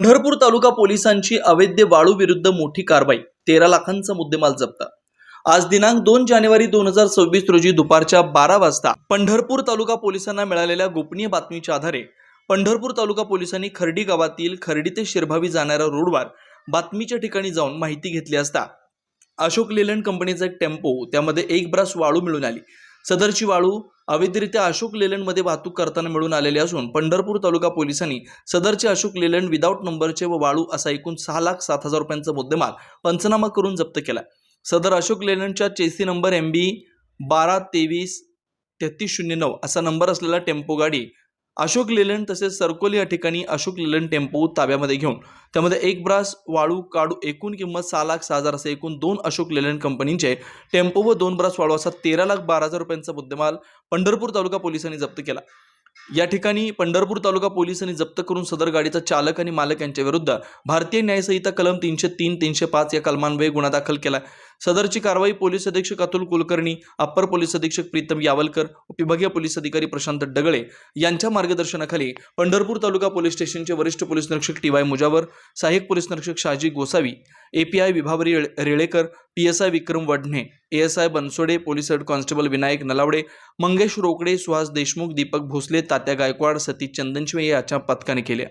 पंढरपूर तालुका पोलिसांची अवैध वाळू विरुद्ध मोठी कारवाई. तेरा लाखांचा मुद्देमाल जप्त. आज दिनांक दोन जानेवारी दोन हजार सव्वीस रोजी दुपारच्या बारा वाजता पंढरपूर तालुका पोलिसांना मिळालेल्या गोपनीय बातमीच्या आधारे पंढरपूर तालुका पोलिसांनी खर्डी गावातील खर्डी ते शिरभावी जाणाऱ्या रोडवर बातमीच्या ठिकाणी जाऊन माहिती घेतली असता अशोक लेलंड कंपनीचा एक टेम्पो त्यामध्ये एक ब्रास वाळू मिळून आली. सदरची वाळू अवैधरित्या अशोक लेलंडमध्ये वाहतूक करताना मिळून आलेली असून पंढरपूर तालुका पोलिसांनी सदरचे अशोक लेलंड विदाऊट नंबरचे व वाळू असा एकूण सहा लाख सात हजार रुपयांचा मुद्देमाल पंचनामा करून जप्त केला सदर अशोक लेलंडच्या चेसी नंबर एम बी बारा तेवीस तेहतीस शून्य नऊ असा नंबर असलेला टेम्पो गाडी अशोक लेलंड तसेच सरकोली या ठिकाणी अशोक लेलंड टेम्पो ताब्यामध्ये घेऊन त्यामध्ये एक ब्रास वाळू काढू एकूण किंमत सहा लाख सहा हजार असे एकूण दोन अशोक लेलंड कंपनीचे टेम्पो व दोन ब्रास वाळू असा तेरा लाख बारा हजार रुपयांचा मुद्देमाल पंढरपूर तालुका पोलिसांनी जप्त केला. या ठिकाणी पंढरपूर तालुका पोलिसांनी जप्त करून सदर गाडीचा चालक आणि मालक यांच्या विरुद्ध भारतीय न्यायसंहिता कलम तीनशे तीन तीनशे पाच या कलमान्वये गुन्हा दाखल केला. सदरची कारवाई पोलीस अधीक्षक अतुल कुलकर्णी अप्पर पोलीस अधीक्षक प्रीतम यावलकर विभागीय पोलीस अधिकारी प्रशांत डगळे यांच्या मार्गदर्शनाखाली पंढरपूर तालुका पोलीस स्टेशनचे वरिष्ठ पोलीस निरीक्षक टी वाय मुजावर सहाय्यक पोलीस निरीक्षक Shahaji Gosavi API Vibhavari रेळ- Relekar P S I Vikram Wadhane A S I Bansode police head constable Vinayak Nalawade Mangesh Rokade Suhas Deshmukh Deepak Bhosale Tatya Gaikwad Satish Chandanshive याच्या पथकाने केल्या.